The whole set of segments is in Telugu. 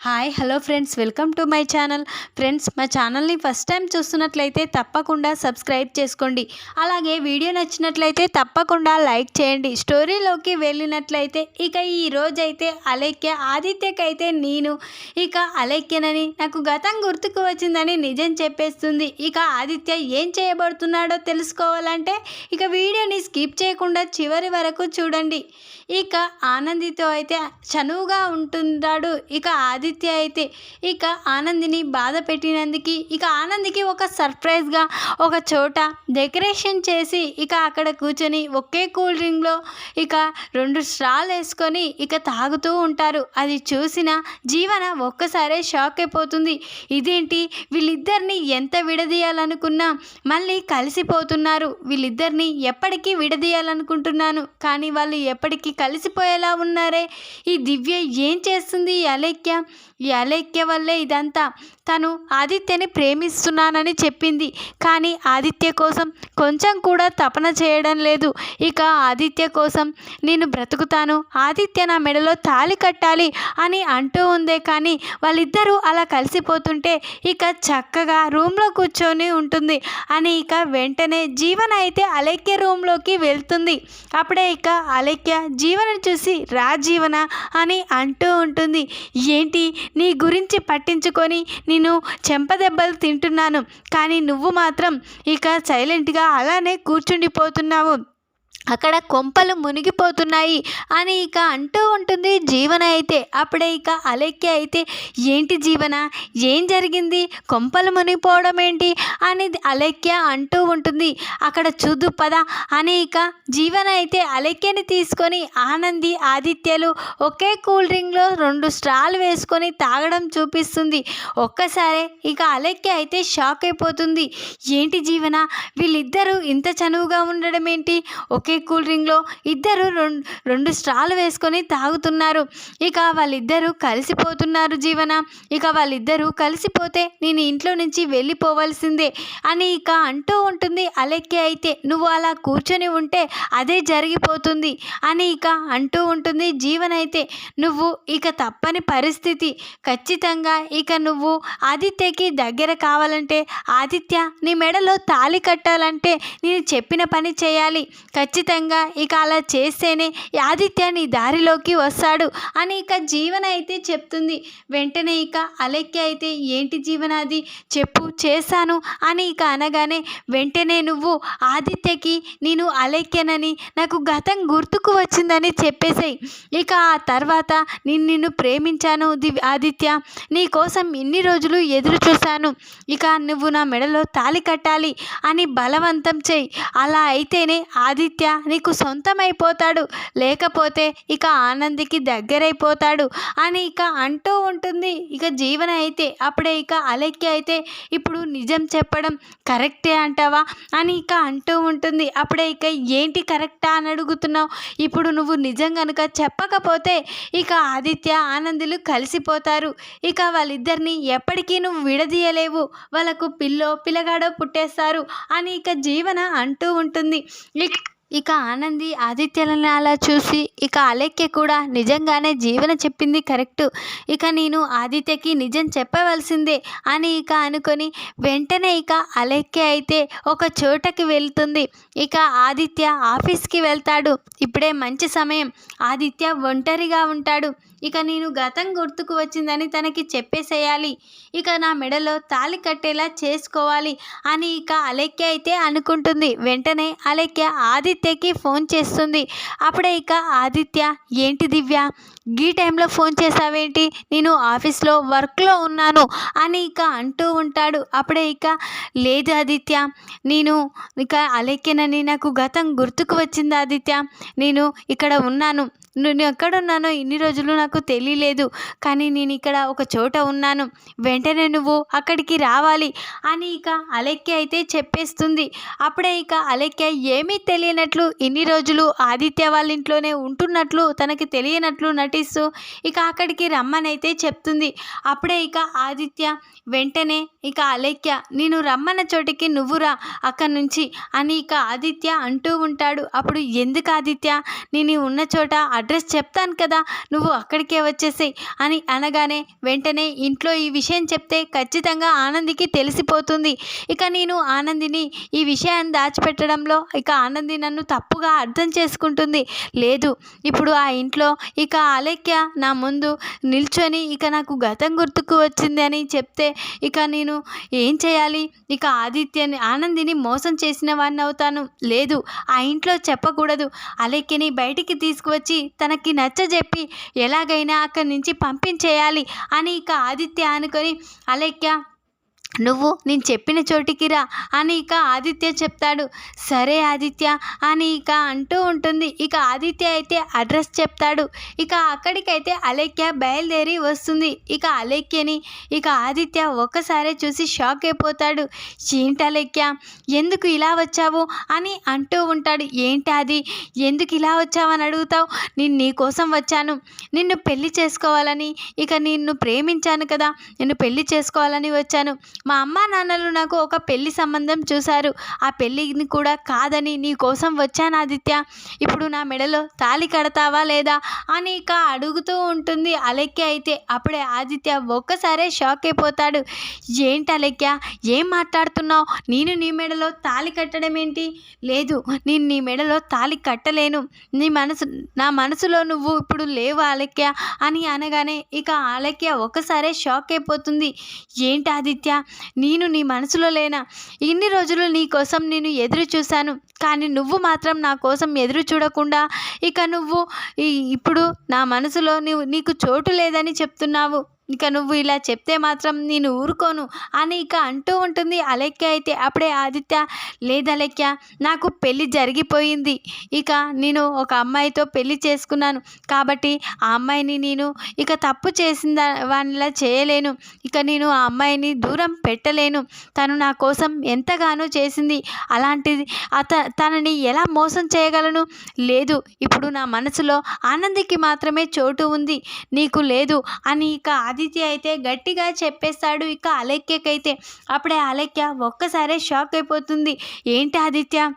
Hi hello friends welcome to my channel friends మా ఛానల్ని ఫస్ట్ టైం చూస్తున్నట్లయితే తప్పకుండా సబ్స్క్రైబ్ చేసుకోండి. అలాగే వీడియో నచ్చినట్లయితే తప్పకుండా లైక్ చేయండి. స్టోరీలోకి వెళ్ళినట్లయితే ఇక ఈ రోజైతే అలేఖ్య ఆదిత్యకైతే నేను. ఇక అలేఖ్యనని నాకు గతం గుర్తుకు వచ్చిందని నిజం చెప్పేస్తుంది. ఇక ఆదిత్య ఏం చేయబడుతున్నాడో తెలుసుకోవాలంటే ఇక వీడియోని స్కిప్ చేయకుండా చివరి వరకు చూడండి. ఇక ఆనందితో అయితే చనువుగా ఉంటున్నాడు. ఇక ఆదిత్య అయితే ఇక ఆనందిని బాధ పెట్టినందుకు ఇక ఆనందికి ఒక సర్ప్రైజ్గా ఒక చోట డెకరేషన్ చేసి ఇక అక్కడ కూర్చొని ఒకే కూల్ డ్రింక్లో ఇక రెండు స్ట్రాలు వేసుకొని ఇక తాగుతూ ఉంటారు. అది చూసిన జీవన ఒక్కసారే షాక్ అయిపోతుంది. ఇదేంటి? వీళ్ళిద్దరిని ఎంత విడదీయాలనుకున్నా మళ్ళీ కలిసిపోతున్నారు. వీళ్ళిద్దరిని ఎప్పటికీ విడదీయాలనుకుంటున్నాను. కానీ వాళ్ళు ఎప్పటికీ కలిసిపోయేలా ఉన్నారే? ఈ దివ్య ఏం చేస్తుంది? అలేఖ్య ఈ అలేఖ్య వల్లే ఇదంతా. తను ఆదిత్యని ప్రేమిస్తున్నానని చెప్పింది. కానీ ఆదిత్య కోసం కొంచెం కూడా తపన చేయడం లేదు. ఇక ఆదిత్య కోసం నేను బ్రతుకుతాను. ఆదిత్య నా మెడలో తాళి కట్టాలి అని అంటూ ఉందే కానీ వాళ్ళిద్దరూ అలా కలిసిపోతుంటే ఇక చక్కగా రూమ్లో కూర్చొని ఉంటుంది అని ఇక వెంటనే జీవన అయితే అలైక్య రూమ్లోకి వెళ్తుంది. అప్పుడే ఇక అలేఖ్య జీవన చూసి రా జీవన అని అంటూ ఉంటుంది. ఏంటి నీ గురించి పట్టించుకొని నేను చెంపదెబ్బలు తింటున్నాను. కానీ నువ్వు మాత్రం ఇక సైలెంట్గా అలానే కూర్చుండిపోతున్నావు. అక్కడ కొంపలు మునిగిపోతున్నాయి అని ఇక అంటూ ఉంటుంది జీవన అయితే. అప్పుడే ఇక అలెక్కి అయితే ఏంటి జీవన? ఏం జరిగింది? కొంపలు మునిగిపోవడం ఏంటి? అని అలెక్య అంటూ ఉంటుంది. అక్కడ చూదు పద అని ఇక జీవన అయితే అలెక్యని తీసుకొని ఆనంది ఆదిత్యలు ఒకే కూల్ డ్రింక్లో రెండు స్ట్రాలు వేసుకొని తాగడం చూపిస్తుంది. ఒక్కసారే ఇక అలెక్య అయితే షాక్ అయిపోతుంది. ఏంటి జీవన? వీళ్ళిద్దరూ ఇంత చనువుగా ఉండడం ఏంటి? ఒకే కూల్ డ్రింక్లో ఇద్దరు రెండు రెండు స్ట్రాలు వేసుకొని తాగుతున్నారు. ఇక వాళ్ళిద్దరూ కలిసిపోతున్నారు జీవన. ఇక వాళ్ళిద్దరూ కలిసిపోతే నేను ఇంట్లో నుంచి వెళ్ళిపోవాల్సిందే అని ఇక అంటూ ఉంటుంది అలెక్కి అయితే. నువ్వు అలా కూర్చొని ఉంటే అదే జరిగిపోతుంది అని ఇక అంటూ ఉంటుంది జీవన అయితే. నువ్వు ఇక తప్పని పరిస్థితి. ఖచ్చితంగా ఇక నువ్వు ఆదిత్యకి దగ్గర కావాలంటే ఆదిత్య నీ మెడలో తాళి కట్టాలంటే నేను చెప్పిన పని చేయాలి. ఖచ్చితంగా ఖచ్చితంగా ఇక అలా చేస్తేనే ఆదిత్య నీ దారిలోకి వస్తాడు అని ఇక జీవన అయితే చెప్తుంది. వెంటనే ఇక అలెక్య అయితే ఏంటి జీవనాది? చెప్పు చేశాను అని ఇక అనగానే వెంటనే నువ్వు ఆదిత్యకి నేను అలెక్యనని నాకు గతం గుర్తుకు వచ్చిందని చెప్పేసాయి. ఇక ఆ తర్వాత నేను నిన్ను ప్రేమించాను దివ్ ఆదిత్య. నీ కోసం ఇన్ని రోజులు ఎదురు చూశాను. ఇక నువ్వు నా మెడలో తాళి కట్టాలి అని బలవంతం చేయి. అలా అయితేనే ఆదిత్య నీకు సొంతమైపోతాడు. లేకపోతే ఇక ఆనందికి దగ్గరైపోతాడు అని ఇక అంటూ ఉంటుంది. ఇక జీవన అయితే అప్పుడే ఇక అలెక్కి అయితే ఇప్పుడు నిజం చెప్పడం కరెక్టే అంటావా? అని ఇక అంటూ ఉంటుంది. అప్పుడే ఇక ఏంటి కరెక్టా? అని అడుగుతున్నావు. ఇప్పుడు నువ్వు నిజం కనుక చెప్పకపోతే ఇక ఆదిత్య ఆనందులు కలిసిపోతారు. ఇక వాళ్ళిద్దరిని ఎప్పటికీ నువ్వు విడదీయలేవు. వాళ్ళకు పిల్లో పిల్లగాడో పుట్టేస్తారు అని ఇక జీవన అంటూ ఉంటుంది. ఇక ఆనంది ఆదిత్యలను అలా చూసి ఇక అలెక్య కూడా నిజంగానే జీవన చెప్పింది కరెక్టు. ఇక నేను ఆదిత్యకి నిజం చెప్పవలసిందే అని ఇక అనుకొని వెంటనే ఇక అలెక్య అయితే ఒక చోటకి వెళ్తుంది. ఇక ఆదిత్య ఆఫీస్కి వెళ్తాడు. ఇప్పుడే మంచి సమయం. ఆదిత్య ఒంటరిగా ఉంటాడు. ఇక నేను గతం గుర్తుకు వచ్చిందని తనకి చెప్పేసేయాలి. ఇక నా మెడలో తాళి కట్టేలా చేసుకోవాలి అని ఇక అలెక్య అయితే అనుకుంటుంది. వెంటనే అలెక్య ఆదిత్యకి ఫోన్ చేస్తుంది. అప్పుడే ఇక ఆదిత్య ఏంటి దివ్య? గీ టైంలో ఫోన్ చేసావేంటి? నేను ఆఫీస్లో వర్క్లో ఉన్నాను అని ఇక అంటూ ఉంటాడు. అప్పుడే ఇక లేదు ఆదిత్య నేను ఇక అలెక్యనని నాకు గతం గుర్తుకు వచ్చింది ఆదిత్య. నేను ఇక్కడ ఉన్నాను. నేను ఎక్కడున్నానో ఇన్ని రోజులు నాకు తెలియలేదు. కానీ నేను ఇక్కడ ఒక చోట ఉన్నాను. వెంటనే నువ్వు అక్కడికి రావాలి అని ఇక అలెక్య అయితే చెప్పేస్తుంది. అప్పుడే ఇక అలెక్య ఏమీ తెలియనట్లు ఇన్ని రోజులు ఆదిత్య వాళ్ళ ఇంట్లోనే ఉంటున్నట్లు తనకి తెలియనట్లు నటిస్తూ ఇక అక్కడికి రమ్మనైతే చెప్తుంది. అప్పుడే ఇక ఆదిత్య వెంటనే ఇక అలెక్య నేను రమ్మన్న చోటికి నువ్వు రా అక్కడి నుంచి అని ఇక ఆదిత్య అంటూ ఉంటాడు. అప్పుడు ఎందుకు ఆదిత్య? నేను ఉన్న చోట అడ్రస్ చెప్తాను కదా నువ్వు అక్కడికే వచ్చేసేయి అని అనగానే వెంటనే ఇంట్లో ఈ విషయం చెప్తే ఖచ్చితంగా ఆనందికి తెలిసిపోతుంది. ఇక నేను ఆనందిని ఈ విషయాన్ని దాచిపెట్టడంలో ఇక ఆనంది నన్ను తప్పుగా అర్థం చేసుకుంటుంది. లేదు ఇప్పుడు ఆ ఇంట్లో ఇక అలేఖ్య నా ముందు నిల్చొని ఇక నాకు గతం గుర్తుకు వచ్చింది అని చెప్తే ఇక నేను ఏం చేయాలి? ఇక ఆదిత్యని ఆనందిని మోసం చేసిన వాడిని అవుతాను. లేదు ఆ ఇంట్లో చెప్పకూడదు. అలేఖ్యని బయటికి తీసుకువచ్చి తనకి నచ్చజెప్పి ఎలాగైనా అక్కడి నుంచి పంపించేయాలి అని ఇక ఆదిత్య అనుకొని అలేఖ్య నువ్వు నేను చెప్పిన చోటికి రా అని ఇక ఆదిత్య చెప్తాడు. సరే ఆదిత్య అని ఇక అంటూ ఉంటుంది. ఇక ఆదిత్య అయితే అడ్రస్ చెప్తాడు. ఇక అక్కడికైతే అలేఖ్య బయలుదేరి వస్తుంది. ఇక అలేఖ్యని ఇక ఆదిత్య ఒక్కసారే చూసి షాక్ అయిపోతాడు. ఏంటి అలేఖ్య? ఎందుకు ఇలా వచ్చావు? అని అంటూ ఉంటాడు. ఏంటి అది? ఎందుకు ఇలా వచ్చావని అడుగుతావు. నేను నీ కోసం వచ్చాను. నిన్ను పెళ్ళి చేసుకోవాలని ఇక నిన్ను ప్రేమించాను కదా. నిన్ను పెళ్ళి చేసుకోవాలని వచ్చాను. మా అమ్మా నాన్నలు నాకు ఒక పెళ్ళి సంబంధం చూశారు. ఆ పెళ్ళిని కూడా కాదని నీ కోసం వచ్చాను ఆదిత్య. ఇప్పుడు నా మెడలో తాళి కడతావా లేదా? అని ఇక అడుగుతూ ఉంటుంది అలెక్య అయితే. అప్పుడే ఆదిత్య ఒక్కసారే షాక్ అయిపోతాడు. ఏంటి అలెక్య ఏం మాట్లాడుతున్నావు? నేను నీ మెడలో తాళి కట్టడం ఏంటి? లేదు నేను నీ మెడలో తాళి కట్టలేను. నీ మనసు నా మనసులో నువ్వు ఇప్పుడు లేవు అలెక్య అని అనగానే ఇక అలెక్య ఒక్కసారే షాక్ అయిపోతుంది. ఏంటి ఆదిత్య? నేను నీ మనసులో లేనా? ఇన్ని రోజులు నీ కోసం నేను ఎదురు చూశాను. కానీ నువ్వు మాత్రం నా కోసం ఎదురు చూడకుండా ఇక నువ్వు ఇప్పుడు నా మనసులో నువ్వు నీకు చోటు లేదని చెప్తున్నావు. ఇక నువ్వు ఇలా చెప్తే మాత్రం నేను ఊరుకోను అని ఇక అంటూ ఉంటుంది అలెక్య అయితే అప్పుడే ఆదిత్య లేదు అలెక్య నాకు పెళ్ళి జరిగిపోయింది. ఇక నేను ఒక అమ్మాయితో పెళ్ళి చేసుకున్నాను. కాబట్టి ఆ అమ్మాయిని నేను ఇక తప్పు చేసిన వానిలా చేయలేను. ఇక నేను ఆ అమ్మాయిని దూరం పెట్టలేను. తను నా కోసం ఎంతగానో చేసింది. అలాంటిది అత తనని ఎలా మోసం చేయగలను? లేదు ఇప్పుడు నా మనసులో ఆనందికి మాత్రమే చోటు ఉంది. నీకు లేదు అని ఇక ఆదిత్య అయితే గట్టిగా చెప్పేస్తాడు. ఇక అలెక్యకైతే అప్పుడే అలెక్య ఒక్కసారే షాక్ అయిపోతుంది. ఏంటి ఆదిత్య?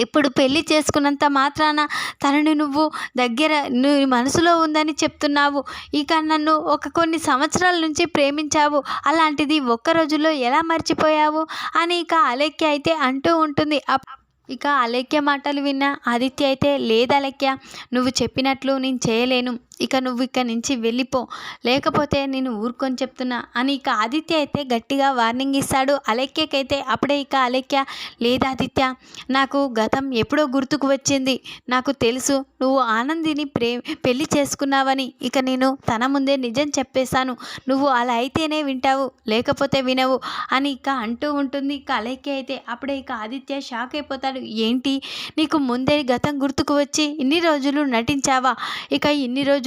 ఇప్పుడు పెళ్ళి చేసుకున్నంత మాత్రాన తనని నువ్వు దగ్గర నువ్వు మనసులో ఉందని చెప్తున్నావు. ఇక నన్ను ఒక కొన్ని సంవత్సరాల నుంచి ప్రేమించావు. అలాంటిది ఒక్క రోజులో ఎలా మర్చిపోయావు? అని ఇక అలెక్య అయితే అంటూ ఉంటుంది. అప్- ఇక అలక్య మాటలు విన్న ఆదిత్య అయితే లేదు నువ్వు చెప్పినట్లు నేను చేయలేను. ఇక నువ్వు ఇక్కడి నుంచి వెళ్ళిపో. లేకపోతే నేను ఊరుకొని చెప్తున్నా. అని ఇక ఆదిత్య అయితే గట్టిగా వార్నింగ్ ఇస్తాడు. అలెక్యకైతే అప్పుడే ఇక అలెక్య లేదు ఆదిత్య నాకు గతం ఎప్పుడో గుర్తుకు వచ్చింది. నాకు తెలుసు నువ్వు ఆనందిని ప్రే పెళ్ళి చేసుకున్నావని. ఇక నేను తన ముందే నిజం చెప్పేశాను. నువ్వు అలా అయితేనే వింటావు లేకపోతే వినవు అని ఇక అంటూ ఉంటుంది. ఇక అలెక్య అయితే అప్పుడే ఇక ఆదిత్య షాక్ అయిపోతాడు. ఏంటి నీకు ముందే గతం గుర్తుకు వచ్చి ఇన్ని రోజులు నటించావా? ఇక ఇన్ని రోజులు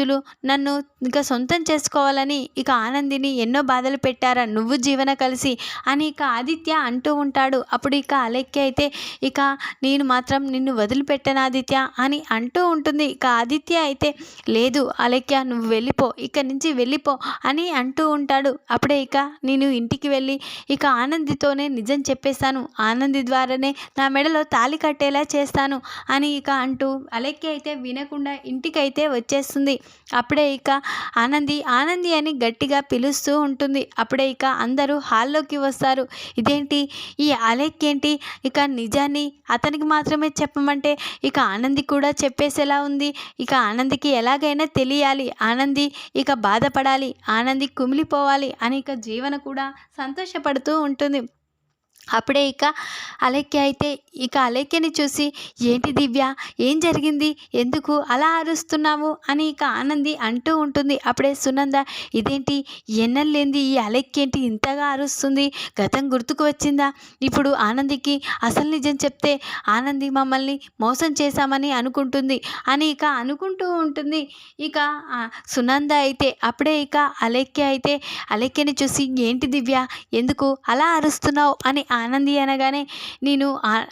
నన్ను ఇంకా సొంతం చేసుకోవాలని ఇక ఆనందిని ఎన్నో బాధలు పెట్టారా నువ్వు జీవన కలిసి అని ఇక ఆదిత్య అంటూ ఉంటాడు. అప్పుడు ఇక అలెక్కి అయితే ఇక నేను మాత్రం నిన్ను వదిలిపెట్టను ఆదిత్య అని అంటూ ఉంటుంది. ఇక ఆదిత్య అయితే లేదు అలెక్య నువ్వు వెళ్ళిపో ఇక నుంచి వెళ్ళిపో అని అంటూ ఉంటాడు. అప్పుడే ఇక నేను ఇంటికి వెళ్ళి ఇక ఆనందితోనే నిజం చెప్పేస్తాను. ఆనంది ద్వారానే నా మెడలో తాళి కట్టేలా చేస్తాను అని ఇక అంటూ అలెక్కి అయితే వినకుండా ఇంటికైతే వచ్చేస్తుంది. అప్పుడే ఇక ఆనంది ఆనంది అని గట్టిగా పిలుస్తూ ఉంటుంది. అప్పుడే ఇక అందరూ హాల్లోకి వస్తారు. ఇదేంటి? ఈ అలెక్ ఏంటి? ఇక నిజాన్ని అతనికి మాత్రమే చెప్పమంటే ఇక ఆనంది కూడా చెప్పేసేలా ఉంది. ఇక ఆనందికి ఎలాగైనా తెలియాలి. ఆనంది ఇక బాధపడాలి. ఆనంది కుమిలిపోవాలి అని ఇక జీవన కూడా సంతోషపడుతూ ఉంటుంది. అప్పుడే ఇక అలెక్య అయితే ఇక అలెక్యని చూసి ఏంటి దివ్య? ఏం జరిగింది? ఎందుకు అలా అరుస్తున్నావు? అని ఇక ఆనంది అంటూ ఉంటుంది. అప్పుడే సునంద ఇదేంటి? ఎన్నెల్లేంది ఈ అలెక్కేంటి ఇంతగా అరుస్తుంది? గతం గుర్తుకు వచ్చిందా? ఇప్పుడు ఆనందికి అసలు నిజం చెప్తే ఆనంది మమ్మల్ని మోసం చేశామని అనుకుంటుంది అని ఇక అనుకుంటూ ఉంటుంది. ఇక సునంద అయితే అప్పుడే ఇక అలెక్య అయితే అలెక్యని చూసి ఏంటి దివ్య? ఎందుకు అలా అరుస్తున్నావు? అని ఆనంది అనగానే నేను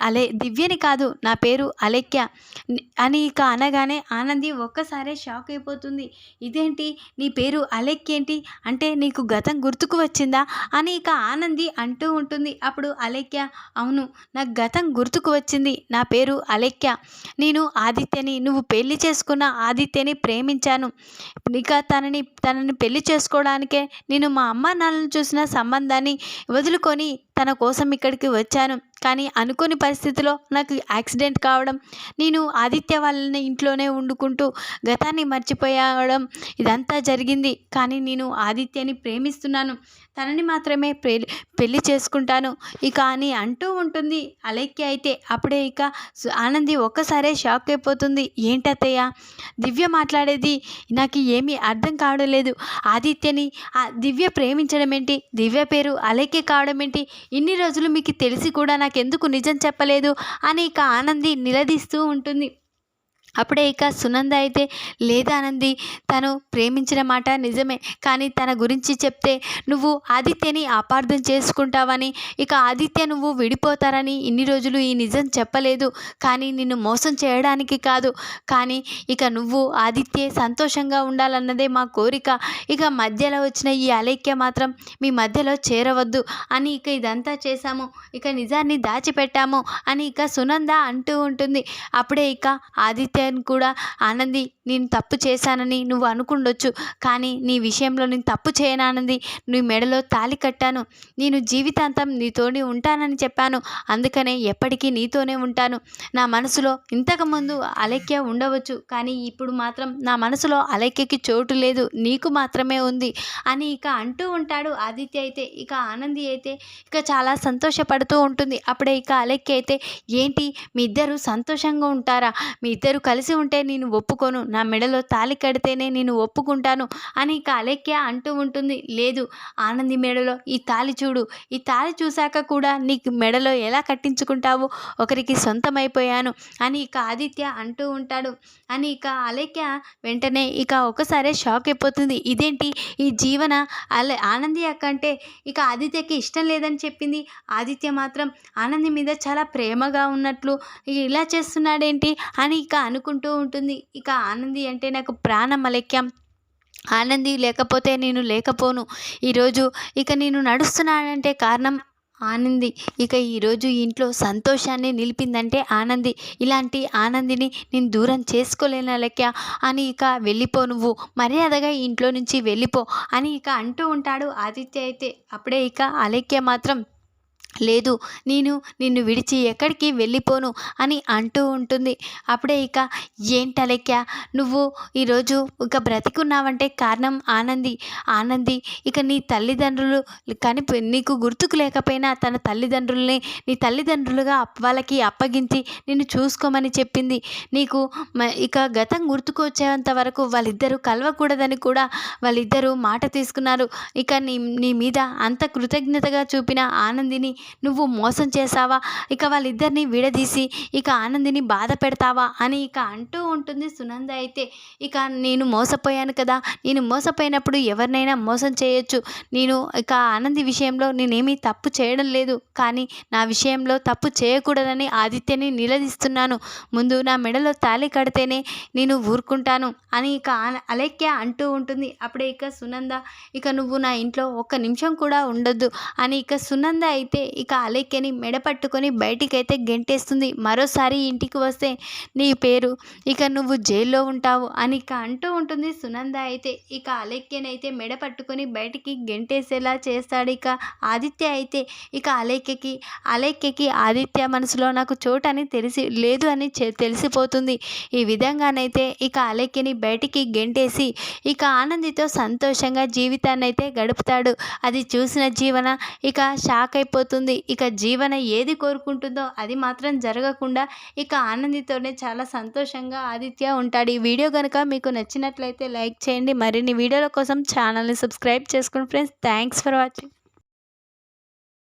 అలే దివ్యని కాదు నా పేరు అలెక్య అని ఇక అనగానే ఆనంది ఒక్కసారే షాక్ అయిపోతుంది. ఇదేంటి? నీ పేరు అలెక్య ఏంటి? అంటే నీకు గతం గుర్తుకు వచ్చిందా? అని ఇక ఆనంది అంటూ ఉంటుంది. అప్పుడు అలెక్య అవును నాకు గతం గుర్తుకు వచ్చింది. నా పేరు అలెక్య నేను ఆదిత్యని నువ్వు పెళ్ళి చేసుకున్న ఆదిత్యని ప్రేమించాను. ఇక తనని తనని పెళ్ళి చేసుకోవడానికే నేను మా అమ్మ నాన్నలను చూసిన సంబంధాన్ని వదులుకొని తన కోసం ఇక్కడికి వచ్చాను. కానీ అనుకోని పరిస్థితిలో నాకు యాక్సిడెంట్ కావడం నేను ఆదిత్య వాళ్ళని ఇంట్లోనే వండుకుంటూ గతాన్ని మర్చిపోయడం ఇదంతా జరిగింది. కానీ నేను ఆదిత్యని ప్రేమిస్తున్నాను. తనని మాత్రమే పెళ్ళి చేసుకుంటాను. ఇక అని అంటూ ఉంటుంది అలెక్కి అయితే. అప్పుడే ఇక ఆనంది ఒక్కసారే షాక్ అయిపోతుంది. ఏంటత్తయ్య దివ్య మాట్లాడేది నాకు ఏమీ అర్థం కావడం లేదు ఆదిత్యని ఆ దివ్య ప్రేమించడం ఏంటి దివ్య పేరు అలెక్కి కావడం ఏంటి ఇన్ని రోజులు మీకు తెలిసి కూడా నాకెందుకు నిజం చెప్పలేదు అని ఇక ఆనంది నిలదీస్తూ ఉంటుంది. అప్పుడే ఇక సునంద అయితే లేదానంది తను ప్రేమించిన మాట నిజమే కానీ తన గురించి చెప్తే నువ్వు ఆదిత్యని అపార్థం చేసుకుంటావని ఇక ఆదిత్య నువ్వు విడిపోతారని ఇన్ని రోజులు ఈ నిజం చెప్పలేదు కానీ నిన్ను మోసం చేయడానికి కాదు కానీ ఇక నువ్వు ఆదిత్య సంతోషంగా ఉండాలన్నదే మా కోరిక ఇక మధ్యలో వచ్చిన ఈ అలేఖ్య మాత్రం మీ మధ్యలో చేరవద్దు అని ఇక ఇదంతా చేశాము. ఇక నిజాన్ని దాచిపెట్టాము అని ఇక సునంద అంటూ ఉంటుంది. అప్పుడే ఇక ఆదిత్య కూడా ఆనంది నేను తప్పు చేశానని నువ్వు అనుకుండొచ్చు కానీ నీ విషయంలో నేను తప్పు చేయనానంది నీ మెడలో తాలి కట్టాను. నేను జీవితాంతం నీతోనే ఉంటానని చెప్పాను. అందుకనే ఎప్పటికీ నీతోనే ఉంటాను. నా మనసులో ఇంతకుముందు అలెక్య ఉండవచ్చు కానీ ఇప్పుడు మాత్రం నా మనసులో అలెక్యకి చోటు లేదు. నీకు మాత్రమే ఉంది అని ఇక అంటూ ఉంటాడు ఆదిత్య అయితే. ఇక ఆనంది అయితే ఇక చాలా సంతోషపడుతూ ఉంటుంది. అప్పుడే ఇక అలెక్య అయితే ఏంటి మీ ఇద్దరు సంతోషంగా ఉంటారా? మీ ఇద్దరు కలిసి కలిసి ఉంటే నేను ఒప్పుకోను. నా మెడలో తాలి కడితేనే నేను ఒప్పుకుంటాను అని ఇక అలెక్య అంటూ ఉంటుంది. లేదు ఆనంది మెడలో ఈ తాలి చూడు. ఈ తాలి చూశాక కూడా నీకు మెడలో ఎలా కట్టించుకుంటావు ఒకరికి సొంతమైపోయాను అని ఇక ఆదిత్య అంటూ ఉంటాడు. అని ఇక అలేఖ్య వెంటనే ఇక ఒకసారి షాక్ అయిపోతుంది. ఇదేంటి? ఈ జీవన అల ఆనంది అక్క అంటే ఇక ఆదిత్యకి ఇష్టం లేదని చెప్పింది. ఆదిత్య మాత్రం ఆనంది మీద చాలా ప్రేమగా ఉన్నట్లు ఇలా చేస్తున్నాడేంటి? అని ఇక అనుకుంటూ ఉంటుంది. ఇక ఆనంది అంటే నాకు ప్రాణం అలెక్యం. ఆనంది లేకపోతే నేను లేకపోను. ఈరోజు ఇక నేను నడుస్తున్నానంటే కారణం ఆనంది. ఇక ఈరోజు ఇంట్లో సంతోషాన్ని నిలిపిందంటే ఆనంది. ఇలాంటి ఆనందిని నేను దూరం చేసుకోలేను లెక్క అని ఇక వెళ్ళిపో నువ్వు. మర్యాదగా ఇంట్లో నుంచి వెళ్ళిపో అని ఇక అంటూ ఉంటాడు ఆదిత్య అయితే. అప్పుడే ఇక అలెక్య మాత్రం లేదు నేను నిన్ను విడిచి ఎక్కడికి వెళ్ళిపోను అని అంటూ ఉంటుంది. అప్పుడే ఇక ఏంటలెక్క నువ్వు ఈరోజు ఇక బ్రతికున్నావంటే కారణం ఆనంది. ఆనంది ఇక నీ తల్లిదండ్రులు కానీ నీకు గుర్తుకు లేకపోయినా తన తల్లిదండ్రుల్ని నీ తల్లిదండ్రులుగా వాళ్ళకి అప్పగించి నిన్ను చూసుకోమని చెప్పింది. నీకు ఇక గతం గుర్తుకు వచ్చేంత వరకు వాళ్ళిద్దరూ కలవకూడదని కూడా వాళ్ళిద్దరూ మాట తీసుకున్నారు. ఇక నీ నీ మీద అంత కృతజ్ఞతగా చూపిన ఆనందిని నువ్వు మోసం చేసావా ఇక వాళ్ళిద్దరిని విడదీసి ఇక ఆనందిని బాధ పెడతావా? అని ఇక అంటూ ఉంటుంది సునంద అయితే. ఇక నేను మోసపోయాను కదా. నేను మోసపోయినప్పుడు ఎవరినైనా మోసం చేయొచ్చు. నేను ఇక ఆనంది విషయంలో నేనేమీ తప్పు చేయడం లేదు. కానీ నా విషయంలో తప్పు చేయకూడదని ఆదిత్యని నిలదీస్తున్నాను. ముందు నా మెడలో తాళి కడితేనే నేను ఊరుకుంటాను అని ఇక అలెక్య అంటూ ఉంటుంది. అప్పుడే ఇక సునంద ఇక నువ్వు నా ఇంట్లో ఒక్క నిమిషం కూడా ఉండొద్దు అని ఇక సునంద అయితే ఇక అలెక్కని మెడ పట్టుకొని బయటికైతే గెంటేస్తుంది. మరోసారి ఇంటికి వస్తే నీ పేరు ఇక నువ్వు జైల్లో ఉంటావు అని ఇక అంటూ ఉంటుంది సునంద అయితే. ఇక అలెక్యనైతే మెడ పట్టుకొని బయటికి గెంటేసేలా చేస్తాడు ఇక ఆదిత్య అయితే. ఇక అలెక్కకి అలెక్కకి ఆదిత్య మనసులో నాకు చోటు అని తెలిసి లేదు అని తెలిసిపోతుంది. ఈ విధంగానైతే ఇక అలేఖ్యని బయటికి గెంటేసి ఇక ఆనందితో సంతోషంగా జీవితాన్ని అయితే గడుపుతాడు. అది చూసిన జీవన ఇక షాక్ అయిపోతుంది. ఇక జీవన ఏది కోరుకుంటుందో అది మాత్రం జరగకుండా ఇక ఆనందితోనే చాలా సంతోషంగా ఆదిత్య ఉంటాడు. ఈ వీడియో కనుక మీకు నచ్చినట్లయితే లైక్ చేయండి. మరిన్ని వీడియోల కోసం ఛానల్ని సబ్స్క్రైబ్ చేసుకోండి ఫ్రెండ్స్ థ్యాంక్స్ ఫర్ వాచింగ్.